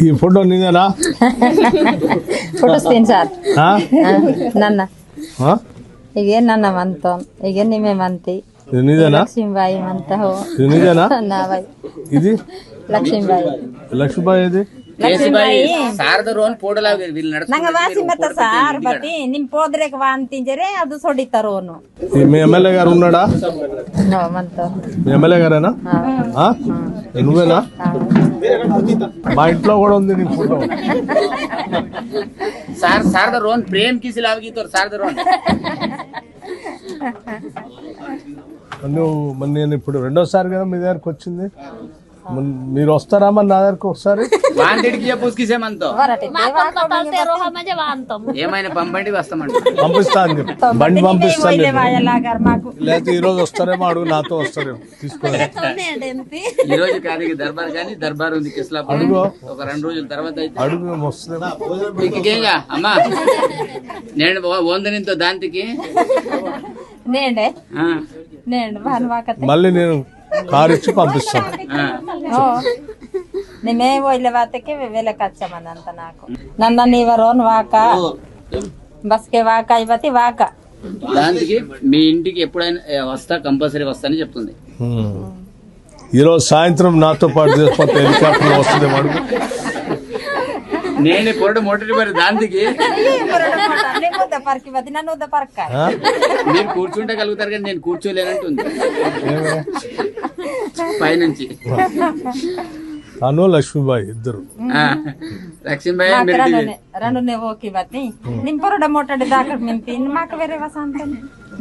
ఈ ఫోటో నీదేనా photo screen sir ఆ? ನನ್ನ ఆ? ಈಗ ನನ್ನ ಮಂತ ಈಗ ನಿಮ್ಮೆ ಮಂತಿ ఇది నీదేనా ಲಕ್ಷ್ಮೀಬಾಯಿ ಮಂತ ಹೋ ఇది నీదేనా ನಾವೈ ఇది ಲಕ್ಷ್ಮೀಬಾಯಿ లక్ష్మీబాయి ఇది కేసుబాయి ಶಾರದ ರೋನ್ ಪೋಡಲ వీళ్ళు ನಂಗೆ ವಾಸಿ ಮತ್ತ ಸಾರ್ ಬತ್ತಿ ನಿಮ್ ಪೋದ್ರೆಕ್ ವಾ ಅಂತಿಂಜರೆ ಅದು ಸೊಡಿತಾರೋನು ఈ మీ ఎమ్మెల్యే గారు ఉన్నాడా ನೋ ಮಂತ మీ ఎమ్మెల్యే గారేనా ఆ? నువ్వేనా మా ఇంట్లో కూడా ఉంది నీ ఫోటో. సార్ శారద రోన్ ప్రేమ్ కిసి లావగీతారు శారద రోన్. నువ్వు నేను ఇప్పుడు రెండోసారి కదా మీ దగ్గరకు వచ్చింది. మీరు వస్తారా మరి నా దగ్గరకు ఒకసారి? ఏమైనా పంపండి పంపిస్తాను బండి పంపిస్తాను నేను. ఈ రోజు వస్తారేమో అడుగు నాతో వస్తారేమో. తీసుకోండి ఈ రోజు కానీ దర్బార్ కానీ దర్బార్ ఉంది కిస్లాపూర్. ఒక రెండు రోజుల తర్వాత అయితే. అడుగు వస్తారేమో. ఇంకేంగా అమ్మా? నేను ఓ- దాంతికి. నేండే? నేను మళ్ళీ నేను కారు ఇచ్చి పంపిస్తాను. ఓ. నిమే ఒయిల వాతకి వెల కచ్చమనంత నాకు. నన్న నీవరోన్ వాక? బస్కే వాక ఇవతి వాక. దాంతికి మీ ఇంటికి ఎప్పుడైనా వస్తా కంపల్సరీ వస్తా అని చెప్తుంది. ఈరోజు సాయంత్రం నాతో పాటు హెలికాప్టర్ వస్తుందేమో అడుగు. నేను పొరడు మొట్టటి మరి కూర్చుంటే కలుగుతారు కానీ నేను కూర్చోలేనంటుంది? పైనుంచి. తను లక్ష్మీబాయి ఇద్దరు. లక్ష్మీబాయి రెండు దాకా మాకు వేరే వసంతం.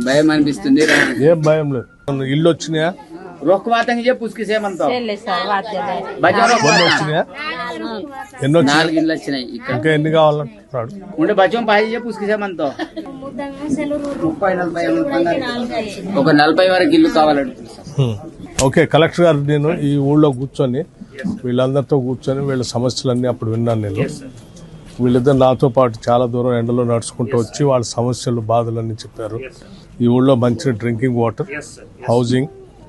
భయం అనిపిస్తుంది ఏం భయం లేదు. ఇల్లు వచ్చినాయా? రొక్కవాతంగా చెప్పు ఎన్ని నాలుగు ఇళ్ళు వచ్చినాయి ఇంకా ఎన్ని కావాలంటున్నాడు? ఉండే బచ్చం పాయి చెప్పు పుసుకిసేమంతావు ముప్పై నలభై ఒక నలభై వరకు ఇల్లు కావాలంటే హ్మ్. ఓకే కలెక్టర్ గారు నేను ఈ ఊళ్ళో కూర్చొని వీళ్ళందరితో కూర్చొని వీళ్ళ సమస్యలన్నీ అప్పుడు విన్నాను నేను. వీళ్ళిద్దరు నాతో పాటు చాలా దూరం ఎండలో నడుచుకుంటూ వచ్చి వాళ్ళ సమస్యలు బాధలన్నీ చెప్పారు. ఈ ఊళ్ళో మంచి డ్రింకింగ్ వాటర్ హౌసింగ్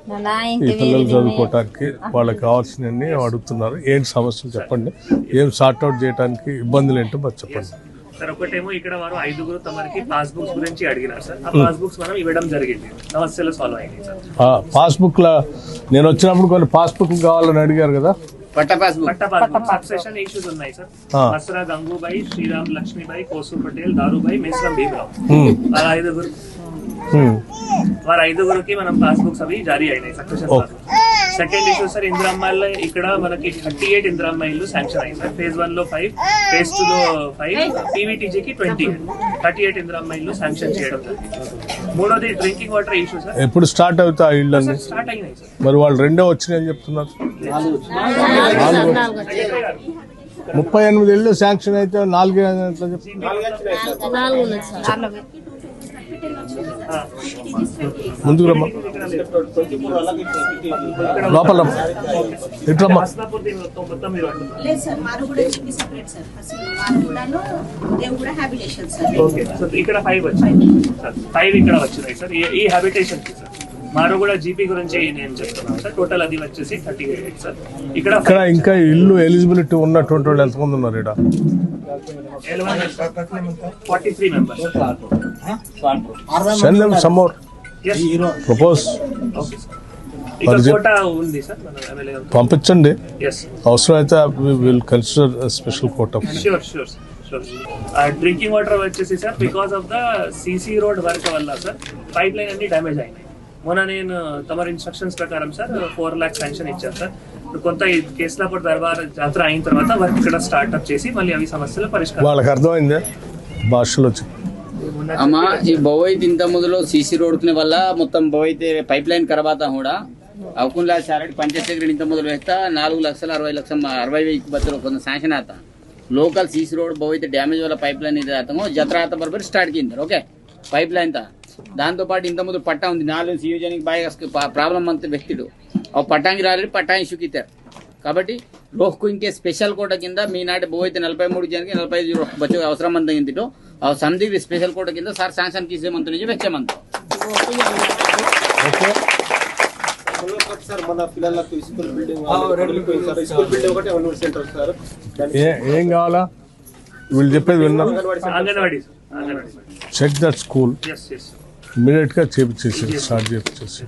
నా ఈ పిల్లలు చదువుకోవటానికి వాళ్ళకి కావాల్సినవన్నీ అడుగుతున్నారు. ఏంటి సమస్యలు చెప్పండి. ఏం సార్ట్అవుట్ చేయడానికి ఇబ్బందులు ఏంటో మరి చెప్పండి. సార్ ఒకటేమో ఇక్కడ వారు ఐదుగురు తమరికి పాస్ బుక్స్ గురించి అడిగినారు సార్. ఆ పాస్ బుక్స్ మనం ఇవ్వడం జరిగింది. సమస్యలు సాల్వ్ అయినాయి సార్. ఆ, పాస్బుక్ లా నేను వచ్చినప్పుడు కొన్ని పాస్బుక్ కావాలని అడిగారు కదా? Patta passbook. Patta passbook succession issues ఉన్నాయి సార్. ఆ. మసరా గంగూబాయి శ్రీరామ్ లక్ష్మీబాయి కోసు పటేల్ దారుబాయి మేస్రం భీమరావు. వారు ఐదుగురు. వారు ఐదుగురికి మనం పాస్ బుక్స్ అవి జారీ అయినాయి. సక్సెషన్ సెకండ్ ఇష్యూ సార్ ఇందిరమ్మాయిలో ఇక్కడ మనకి థర్టీ ఎయిట్ ఇందిరమ్మాయిలు శాంక్షన్ అయ్యి సార్ ఫేజ్ వన్లో ఫైవ్ ఫేజ్ టూ లో ఫైవ్ పీవీటీజీకి ట్వంటీ థర్టీ ఎయిట్ ఇందిరమ్మాయిలు శాంక్షన్ చేయడం మూడోది డ్రింకింగ్ వాటర్ ఇష్యూ సార్ ఎప్పుడు స్టార్ట్ అవుతా ఇళ్ళు అన్ని స్టార్ట్ అయినాయి సార్ మరి వాళ్ళు రెండో వచ్చినాయని చెప్తున్నారు. నాలుగు ముప్పై ఎనిమిది ఇళ్ళు శాంక్షన్ అయితే నాలుగే ముందుకు రమ్మా. లోపల. రమ్మా. ఇటు రమ్మా హస్నాపూర్ దీని మొత్తం మొత్తం మీరు అంటున్నారు లేదు సార్ మారు కూడా జీపీ సపరేట్ సార్. అసలు మారు కూడాను దేవుడు కూడా హ్యాబిటేషన్ సార్. ఓకే సో ఇక్కడ ఫైవ్ వచ్చాయి. సార్ ఫైవ్ ఇక్కడ వచ్చినాయి సార్. ఈ- హ్యాబిటేషన్కి సార్. మారు కూడా జీపీ గురించి నేను చెప్తున్నాను సార్. టోటల్ అది వచ్చేసి థర్టీ ఎయిట్ సార్. ఇక్కడ ఇక్కడ ఇంకా ఇల్లు ఎలిజిబిలిటీ ఉన్నటువంటి వాళ్ళు ఎంతమంది ఉన్నారు ఇక్కడ? Forty three members propose quota పంపించండి. ఎస్ అవసరం అయితే will consider special sure drinking water వచ్చేసి sir because of the CC road work వల్ల సార్ పైప్ లైన్ అన్ని డ్యామేజ్ అయినాయి. మొన్న నేను తమరి ఇన్స్ట్రక్షన్స్ ప్రకారం సార్ ఫోర్ ల్యాక్స్ శాంక్షన్ ఇచ్చారు సార్. ఇప్పుడు కొంత ఈ కేసులాపూర్ దర్బార్ జాతర అయిన తర్వాత వర్క్ ఇక్కడ స్టార్ట్అప్ చేసి మళ్ళీ అవి సమస్యలు పరిష్కారం వాళ్ళకి అర్థమైందే? భాషలో చెప్పు. అమ్మా ఈ బొవైతే ఇంత ముందులో సీసీ రోడ్కునే వల్ల మొత్తం బొవైతే పైప్ లైన్ కరబాతా కూడా అవకుండా సారడి పంచాయత్ దగ్గర ఇంత మొదలు వేస్తా నాలుగు లక్షల అరవై లక్షల అరవై వెయ్యి బతులు కొంత శాంక్షన్ ఆత. లోకల్ సీసీ రోడ్ బొవైతే డ్యామేజ్ వల్ల పైప్ లైన్ ఇది ఆతమో జత్ర ఆత బరబరి స్టార్ట్ కింద ఓకే? పైప్ లైన్ తా. దాంతో పాటు ఇంత ముందు పట్టా ఉంది నాలుగు సియోజనికి బాగా ప్రాబ్లం అంత వ్యక్తుడు. ఆ పట్టాంగి రాలేదు పట్టాంగి షుకితారు కాబట్టి రోహ్కు ఇంకే స్పెషల్ కోట కింద మీ నాటి బోయితే నలభై మూడు జనకి నలభై ఐదు బచ్చో అవసరం అంత ఇంటిలో ఆ సంధి స్పెషల్ కోట కింద సార్ శాంక్షన్ తీసేమంత నుంచి వెచ్చమంత. ఓకే. సార్ మన పిల్లలకు school building sir school building ఒకటి అంగన్వాడీ సెంటర్ సార్. దానికి ఏ ఏం కావాలా? వీళ్ళు చెప్పేది విన్నారు anganwadi centre anganwadi. Sir. Anganwadi. Check that school ఇమీడియట్గా చేపించేసి స్టార్ట్ చేపించేసి